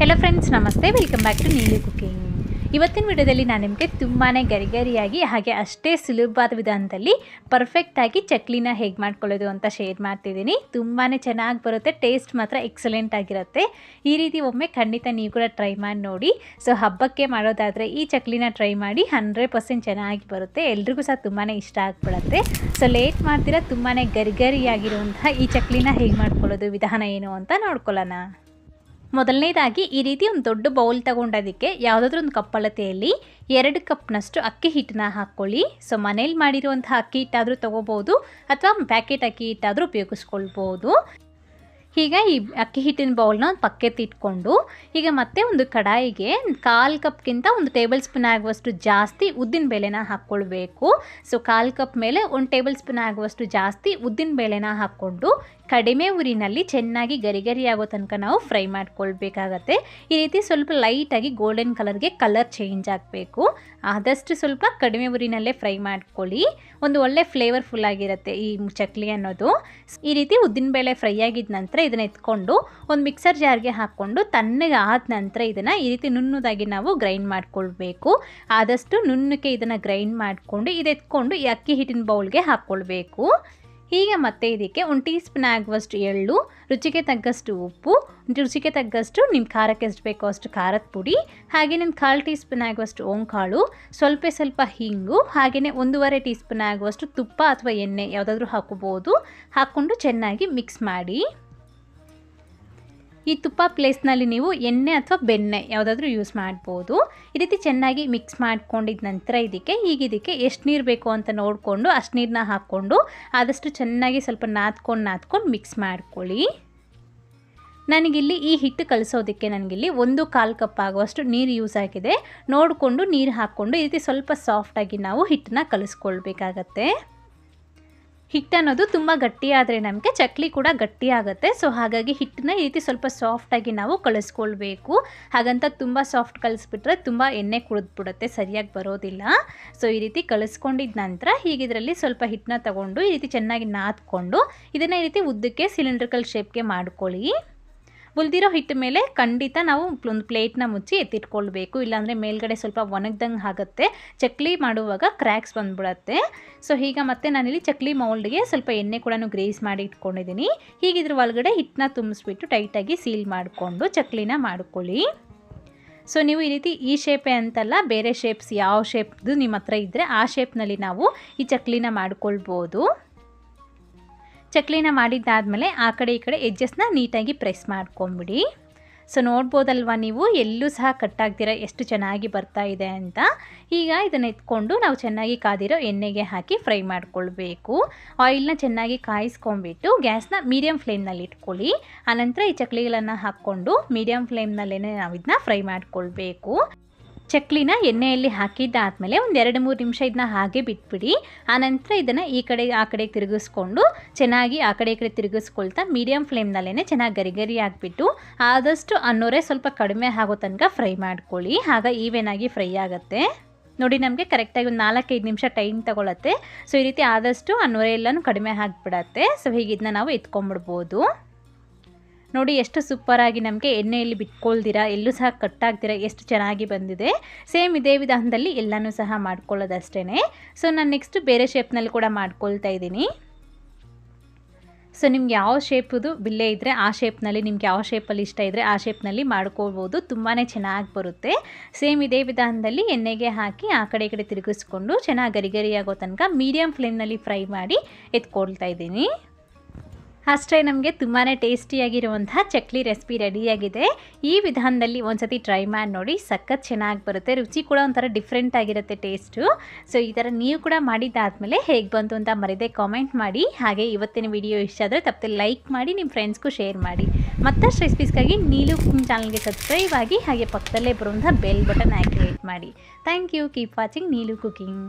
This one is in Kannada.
Hello friends namaste. Welcome back to Neeli cooking ಇವತ್ತಿನ ವಿಡಿಯೋದಲ್ಲಿ ನಾನು ನಿಮಗೆ ತುಂಬಾ ಗರಿಗರಿಯಾಗಿ ಹಾಗೆ ಅಷ್ಟೇ ಸುಲಭವಾದ ವಿಧಾನದಲ್ಲಿ ಪರ್ಫೆಕ್ಟಾಗಿ ಚಕ್ಲಿನ ಹೇಗೆ ಮಾಡ್ಕೊಳ್ಳೋದು ಅಂತ ಶೇರ್ ಮಾಡ್ತಿದ್ದೀನಿ. ತುಂಬಾ ಚೆನ್ನಾಗಿ ಬರುತ್ತೆ ಟೇಸ್ಟ್ ಮಾತ್ರ ಎಕ್ಸಲೆಂಟ್ ಆಗಿರುತ್ತೆ. ಈ ರೀತಿ ಒಮ್ಮೆ ಖಂಡಿತ ನೀವು ಕೂಡ ಟ್ರೈ ಮಾಡಿ ನೋಡಿ. ಸೊ ಹಬ್ಬಕ್ಕೆ ಮಾಡೋದಾದರೆ ಈ ಚಕ್ಲಿನ ಟ್ರೈ ಮಾಡಿ ಹಂಡ್ರೆಡ್ ಪರ್ಸೆಂಟ್ ಚೆನ್ನಾಗಿ ಬರುತ್ತೆ. ಎಲ್ರಿಗೂ ಸಹ ತುಂಬಾ ಇಷ್ಟ ಆಗ್ಬಿಡುತ್ತೆ. ಸೊ ಲೇಟ್ ಮಾಡ್ತೀರಾ ತುಂಬಾ ಗರಿಗರಿಯಾಗಿರುವಂತಹ ಈ ಚಕ್ಲಿನ ಹೇಗೆ ಮಾಡ್ಕೊಳ್ಳೋದು, ವಿಧಾನ ಏನು ಅಂತ ನೋಡ್ಕೊಳ್ಳೋಣ. ಮೊದಲನೇದಾಗಿ ಈ ರೀತಿ ಒಂದು ದೊಡ್ಡ ಬೌಲ್ ತಗೊಂಡೋದಕ್ಕೆ ಯಾವುದಾದ್ರೂ ಒಂದು ಕಪ್ಪಳತೆಯಲ್ಲಿ ಎರಡು ಕಪ್ನಷ್ಟು ಅಕ್ಕಿ ಹಿಟ್ಟನ್ನ ಹಾಕ್ಕೊಳ್ಳಿ. ಸೊ, ಮನೇಲಿ ಮಾಡಿರುವಂತಹ ಅಕ್ಕಿ ಹಿಟ್ಟಾದರೂ ತೊಗೋಬೋದು ಅಥವಾ ಪ್ಯಾಕೆಟ್ ಅಕ್ಕಿ ಹಿಟ್ಟಾದರೂ ಉಪಯೋಗಿಸ್ಕೊಳ್ಬೋದು. ಈಗ ಈ ಅಕ್ಕಿ ಹಿಟ್ಟಿನ ಬೌಲ್ನ ಇಟ್ಕೊಂಡು, ಈಗ ಮತ್ತೆ ಒಂದು ಕಡಾಯಿಗೆ ಕಾಲು ಕಪ್ಗಿಂತ ಒಂದು ಟೇಬಲ್ ಸ್ಪೂನ್ ಆಗುವಷ್ಟು ಜಾಸ್ತಿ ಉದ್ದಿನ ಬೇಳೆನ ಹಾಕ್ಕೊಳ್ಬೇಕು ಸೊ ಕಾಲು ಕಪ್ ಮೇಲೆ ಒಂದು ಟೇಬಲ್ ಸ್ಪೂನ್ ಆಗುವಷ್ಟು ಜಾಸ್ತಿ ಉದ್ದಿನ ಬೇಳೆನ ಹಾಕ್ಕೊಂಡು, ಕಡಿಮೆ ಉರಿನಲ್ಲಿ ಚೆನ್ನಾಗಿ ಗರಿ ಗರಿ ಆಗೋ ತನಕ ನಾವು ಫ್ರೈ ಮಾಡ್ಕೊಳ್ಬೇಕಾಗತ್ತೆ. ಈ ರೀತಿ ಸ್ವಲ್ಪ ಲೈಟಾಗಿ ಗೋಲ್ಡನ್ ಕಲರ್ಗೆ ಕಲರ್ ಚೇಂಜ್ ಆಗಬೇಕು. ಆದಷ್ಟು ಸ್ವಲ್ಪ ಕಡಿಮೆ ಉರಿನಲ್ಲೇ ಫ್ರೈ ಮಾಡ್ಕೊಳ್ಳಿ. ಒಂದು ಒಳ್ಳೆ ಫ್ಲೇವರ್ಫುಲ್ ಆಗಿರುತ್ತೆ ಈ ಚಕ್ಲಿ ಅನ್ನೋದು. ಈ ರೀತಿ ಉದ್ದಿನಬೇಳೆ ಫ್ರೈ ಆಗಿದ ನಂತರ ಇದನ್ನು ಎತ್ಕೊಂಡು ಒಂದು ಮಿಕ್ಸರ್ ಜಾರ್ಗೆ ಹಾಕ್ಕೊಂಡು ತಣ್ಣಗೆ ಆದ ನಂತರ ಇದನ್ನು ಈ ರೀತಿ ನುಣ್ಣದಾಗಿ ನಾವು ಗ್ರೈಂಡ್ ಮಾಡ್ಕೊಳ್ಬೇಕು. ಆದಷ್ಟು ನುಣ್ಣಕ್ಕೆ ಇದನ್ನು ಗ್ರೈಂಡ್ ಮಾಡಿಕೊಂಡು ಇದೆತ್ಕೊಂಡು ಈ ಅಕ್ಕಿ ಹಿಟ್ಟಿನ ಬೌಲ್ಗೆ ಹಾಕ್ಕೊಳ್ಬೇಕು. ಹೀಗೆ ಮತ್ತೆ ಇದಕ್ಕೆ ಒಂದು ಟೀ ಸ್ಪೂನ್ ಆಗುವಷ್ಟು ಎಳ್ಳು, ರುಚಿಗೆ ತಗ್ಗಷ್ಟು ಉಪ್ಪು, ರುಚಿಗೆ ತಗ್ಗಷ್ಟು ನಿಮ್ಮ ಖಾರಕ್ಕೆ ಎಷ್ಟು ಬೇಕೋ ಅಷ್ಟು ಖಾರದ ಪುಡಿ, ಹಾಗೆ ನಿಮ್ಮ ಕಾಲು ಟೀ ಸ್ಪೂನ್ ಆಗುವಷ್ಟು ಓಂಕಾಳು, ಸ್ವಲ್ಪ ಸ್ವಲ್ಪ ಹಿಂಗು ಹಾಗೆಯೇ ಒಂದೂವರೆ ಟೀ ಸ್ಪೂನ್ ಆಗುವಷ್ಟು ತುಪ್ಪ ಅಥವಾ ಎಣ್ಣೆ ಯಾವುದಾದ್ರೂ ಹಾಕೋಬೋದು ಹಾಕ್ಕೊಂಡು ಚೆನ್ನಾಗಿ ಮಿಕ್ಸ್ ಮಾಡಿ. ಈ ತುಪ್ಪ ಪ್ಲೇಸ್ನಲ್ಲಿ ನೀವು ಎಣ್ಣೆ ಅಥವಾ ಬೆಣ್ಣೆ ಯಾವುದಾದ್ರೂ ಯೂಸ್ ಮಾಡ್ಬೋದು. ಈ ರೀತಿ ಚೆನ್ನಾಗಿ ಮಿಕ್ಸ್ ಮಾಡ್ಕೊಂಡಿದ್ದ ನಂತರ ಇದಕ್ಕೆ ಈಗ ಇದಕ್ಕೆ ಎಷ್ಟು ನೀರು ಬೇಕು ಅಂತ ನೋಡಿಕೊಂಡು ಅಷ್ಟು ನೀರನ್ನ ಹಾಕ್ಕೊಂಡು ಆದಷ್ಟು ಚೆನ್ನಾಗಿ ಸ್ವಲ್ಪ ನಾದ್ಕೊಂಡು ನಾದ್ಕೊಂಡು ಮಿಕ್ಸ್ ಮಾಡ್ಕೊಳ್ಳಿ. ನನಗಿಲ್ಲಿ ಈ ಹಿಟ್ಟು ಕಲಿಸೋದಕ್ಕೆ ನನಗಿಲ್ಲಿ ಒಂದು ಕಾಲು ಕಪ್ ಆಗುವಷ್ಟು ನೀರು ಯೂಸ್ ಆಗಿದೆ. ನೋಡಿಕೊಂಡು ನೀರು ಹಾಕ್ಕೊಂಡು ಈ ರೀತಿ ಸ್ವಲ್ಪ ಸಾಫ್ಟಾಗಿ ನಾವು ಹಿಟ್ಟನ್ನ ಕಲಿಸ್ಕೊಳ್ಬೇಕಾಗತ್ತೆ. ಹಿಟ್ಟು ಅನ್ನೋದು ತುಂಬ ಗಟ್ಟಿಯಾದರೆ ನಮಗೆ ಚಕ್ಲಿ ಕೂಡ ಗಟ್ಟಿಯಾಗುತ್ತೆ ಸೊ ಹಾಗಾಗಿ ಹಿಟ್ಟನ್ನ ಈ ರೀತಿ ಸ್ವಲ್ಪ ಸಾಫ್ಟಾಗಿ ನಾವು ಕಳಿಸ್ಕೊಳ್ಬೇಕು. ಹಾಗಂತ ತುಂಬ ಸಾಫ್ಟ್ ಕಲಿಸ್ಬಿಟ್ರೆ ತುಂಬ ಎಣ್ಣೆ ಕುಡಿದ್ಬಿಡುತ್ತೆ, ಸರಿಯಾಗಿ ಬರೋದಿಲ್ಲ. ಸೊ ಈ ರೀತಿ ಕಳಿಸ್ಕೊಂಡಿದ್ದ ನಂತರ ಹೀಗಿದ್ರಲ್ಲಿ ಸ್ವಲ್ಪ ಹಿಟ್ಟನ್ನ ತಗೊಂಡು ಈ ರೀತಿ ಚೆನ್ನಾಗಿ ನಾದ್ಕೊಂಡು ಇದನ್ನು ಈ ರೀತಿ ಉದ್ದಕ್ಕೆ ಸಿಲಿಂಡ್ರಿಕಲ್ ಶೇಪ್ಗೆ ಮಾಡ್ಕೊಳ್ಳಿ. ಉಳಿದಿರೋ ಹಿಟ್ಟು ಮೇಲೆ ಖಂಡಿತ ನಾವು ಒಂದು ಪ್ಲೇಟ್ನ ಮುಚ್ಚಿ ಎತ್ತಿಟ್ಕೊಳ್ಬೇಕು. ಇಲ್ಲಾಂದರೆ ಮೇಲ್ಗಡೆ ಸ್ವಲ್ಪ ಒಣಗ್ದಂಗೆ ಆಗುತ್ತೆ. ಚಕ್ಲಿ ಮಾಡುವಾಗ ಕ್ರ್ಯಾಕ್ಸ್ ಬಂದ್ಬಿಡತ್ತೆ. ಸೊ, ಈಗ ಮತ್ತೆ ನಾನಿಲ್ಲಿ ಚಕ್ಲಿ ಮೌಲ್ಡ್ಗೆ ಸ್ವಲ್ಪ ಎಣ್ಣೆ ಕೂಡ ಗ್ರೇಸ್ ಮಾಡಿ ಇಟ್ಕೊಂಡಿದ್ದೀನಿ. ಹೀಗಿದ್ರ ಒಳಗಡೆ ಹಿಟ್ಟನ್ನ ತುಂಬಿಸ್ಬಿಟ್ಟು ಟೈಟಾಗಿ ಸೀಲ್ ಮಾಡಿಕೊಂಡು ಚಕ್ಲಿನ ಮಾಡ್ಕೊಳ್ಳಿ. ಸೊ, ನೀವು ಈ ರೀತಿ ಈ ಶೇಪೇ ಅಂತಲ್ಲ, ಬೇರೆ ಶೇಪ್ಸ್ ಯಾವ ಶೇಪ್ದು ನಿಮ್ಮ ಹತ್ರ ಇದ್ದರೆ ಆ ಶೇಪ್ನಲ್ಲಿ ನಾವು ಈ ಚಕ್ಲಿನ ಮಾಡ್ಕೊಳ್ಬೋದು. ಚಕ್ಲಿನ ಮಾಡಿದ್ದಾದಮೇಲೆ ಆ ಕಡೆ ಈ ಕಡೆ ಎಜ್ಜಸ್ನ ನೀಟಾಗಿ ಪ್ರೆಸ್ ಮಾಡ್ಕೊಂಬಿಡಿ. ಸೊ ನೋಡ್ಬೋದಲ್ವ ನೀವು? ಎಲ್ಲೂ ಸಹ ಕಟ್ಟಾಗ್ದಿರ ಎಷ್ಟು ಚೆನ್ನಾಗಿ ಬರ್ತಾ ಇದೆ ಅಂತ. ಈಗ ಇದನ್ನು ಎತ್ಕೊಂಡು ನಾವು ಚೆನ್ನಾಗಿ ಕಾದಿರೋ ಎಣ್ಣೆಗೆ ಹಾಕಿ ಫ್ರೈ ಮಾಡ್ಕೊಳ್ಬೇಕು. ಆಯಿಲ್ನ ಚೆನ್ನಾಗಿ ಕಾಯಿಸ್ಕೊಂಬಿಟ್ಟು ಗ್ಯಾಸ್ನ ಮೀಡಿಯಮ್ ಫ್ಲೇಮ್ನಲ್ಲಿ ಇಟ್ಕೊಳ್ಳಿ. ಆನಂತರ ಈ ಚಕ್ಲಿಗಳನ್ನು ಹಾಕ್ಕೊಂಡು ಮೀಡಿಯಮ್ ಫ್ಲೇಮ್ನಲ್ಲೇ ನಾವು ಇದನ್ನ ಫ್ರೈ ಮಾಡ್ಕೊಳ್ಬೇಕು. ಚಕ್ಲಿನ ಎಣ್ಣೆಯಲ್ಲಿ ಹಾಕಿದ್ದಾದಮೇಲೆ ಒಂದು ಎರಡು ಮೂರು ನಿಮಿಷ ಇದನ್ನ ಹಾಗೆ ಬಿಟ್ಬಿಡಿ. ಆನಂತರ ಇದನ್ನು ಈ ಕಡೆ, ಆ ಕಡೆ ತಿರುಗಿಸ್ಕೊಂಡು ಚೆನ್ನಾಗಿ ಆ ಕಡೆ, ಈ ಕಡೆ ತಿರುಗಿಸ್ಕೊಳ್ತಾ ಮೀಡಿಯಮ್ ಫ್ಲೇಮ್ನಲ್ಲೇ ಚೆನ್ನಾಗಿ ಗರಿ ಗರಿ ಆಗಿಬಿಟ್ಟು ಆದಷ್ಟು ಅನ್ನೋರೆ ಸ್ವಲ್ಪ ಕಡಿಮೆ ಆಗೋ ತನಕ ಫ್ರೈ ಮಾಡ್ಕೊಳ್ಳಿ. ಆಗ ಈವೆನಾಗಿ ಫ್ರೈ ಆಗುತ್ತೆ. ನೋಡಿ ನಮಗೆ ಕರೆಕ್ಟಾಗಿ ಒಂದು ನಾಲ್ಕೈದು ನಿಮಿಷ ಟೈಮ್ ತಗೊಳತ್ತೆ. ಸೊ ಈ ರೀತಿ ಆದಷ್ಟು ಅನ್ನೋರೆ ಎಲ್ಲನೂ ಕಡಿಮೆ ಆಗಿಬಿಡತ್ತೆ. ಸೊ ಹೀಗೆ ಇದನ್ನ ನಾವು ಎತ್ಕೊಂಡ್ಬಿಡ್ಬೋದು. ನೋಡಿ ಎಷ್ಟು ಸೂಪರಾಗಿ ನಮಗೆ ಎಣ್ಣೆಯಲ್ಲಿ ಬಿಟ್ಕೊಳ್ದಿರ, ಎಲ್ಲೂ ಸಹ ಕಟ್ಟಾಗ್ದಿರ, ಎಷ್ಟು ಚೆನ್ನಾಗಿ ಬಂದಿದೆ. ಸೇಮ್ ಇದೇ ವಿಧಾನದಲ್ಲಿ ಎಲ್ಲನೂ ಸಹ ಮಾಡ್ಕೊಳ್ಳೋದಷ್ಟೇ ಸೊ ನಾನು ನೆಕ್ಸ್ಟ್ ಬೇರೆ ಶೇಪ್ನಲ್ಲಿ ಕೂಡ ಮಾಡ್ಕೊಳ್ತಾ ಇದ್ದೀನಿ. ಸೊ ನಿಮ್ಗೆ ಯಾವ ಶೇಪದು ಬಿಲ್ಲೆ ಇದ್ದರೆ ಆ ಶೇಪ್ನಲ್ಲಿ ನಿಮ್ಗೆ ಯಾವ ಶೇಪಲ್ಲಿ ಇಷ್ಟ ಇದ್ದರೆ ಆ ಶೇಪ್ನಲ್ಲಿ ಮಾಡ್ಕೋಬೋದು ತುಂಬಾ ಚೆನ್ನಾಗಿ ಬರುತ್ತೆ. ಸೇಮ್ ಇದೇ ವಿಧಾನದಲ್ಲಿ ಎಣ್ಣೆಗೆ ಹಾಕಿ ಆ ಕಡೆ ಕಡೆ ತಿರುಗಿಸ್ಕೊಂಡು ಚೆನ್ನಾಗಿ ಗರಿಗರಿಯಾಗೋ ತನಕ ಮೀಡಿಯಮ್ ಫ್ಲೇಮ್ನಲ್ಲಿ ಫ್ರೈ ಮಾಡಿ ಎತ್ಕೊಳ್ತಾ ಇದ್ದೀನಿ. ಅಷ್ಟೇ ನಮಗೆ ತುಂಬಾ ಟೇಸ್ಟಿಯಾಗಿರುವಂಥ ಚಕ್ಲಿ ರೆಸಿಪಿ ರೆಡಿಯಾಗಿದೆ. ಈ ವಿಧಾನದಲ್ಲಿ ಒಂದ್ಸತಿ ಟ್ರೈ ಮಾಡಿ ನೋಡಿ, ಸಖತ್ ಚೆನ್ನಾಗಿ ಬರುತ್ತೆ. ರುಚಿ ಕೂಡ ಒಂಥರ ಡಿಫ್ರೆಂಟ್ ಆಗಿರುತ್ತೆ ಟೇಸ್ಟು ಸೊ ಈ ಥರ ನೀವು ಕೂಡ ಮಾಡಿದ್ದಾದಮೇಲೆ ಹೇಗೆ ಬಂತು ಅಂತ ಮರಿದೆ ಕಾಮೆಂಟ್ ಮಾಡಿ. ಹಾಗೆ ಇವತ್ತಿನ ವಿಡಿಯೋ ಇಷ್ಟ ಆದರೆ ತಪ್ಪದೆ ಲೈಕ್ ಮಾಡಿ ನಿಮ್ಮ ಫ್ರೆಂಡ್ಸ್ಗೂ ಶೇರ್ ಮಾಡಿ. ಮತ್ತಷ್ಟು ರೆಸಿಪೀಸ್ಗಾಗಿ ನೀಲು ಕುಕಿಂಗ್ ಚಾನಲ್ಗೆ ಸಬ್ಸ್ಕ್ರೈಬ್ ಆಗಿ, ಹಾಗೆ ಪಕ್ಕದಲ್ಲೇ ಬರುವಂಥ ಬೆಲ್ ಬಟನ್ ಆ್ಯಕ್ಟಿವೇಟ್ ಮಾಡಿ. Thank you keep watching Neelu cooking